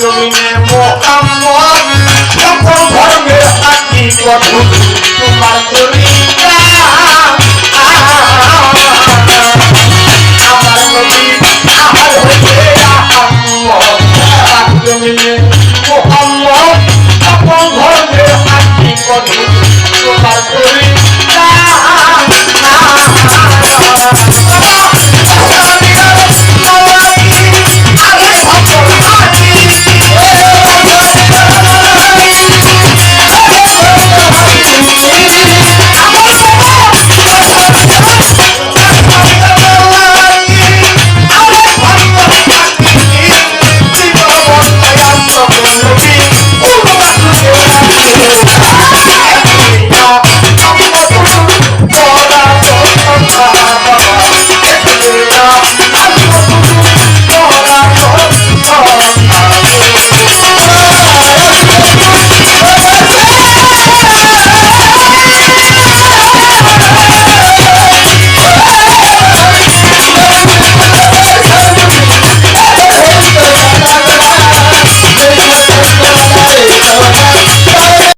জমিনে মোহাম্মদ তখন ধর্মের আকিবত তোমার করি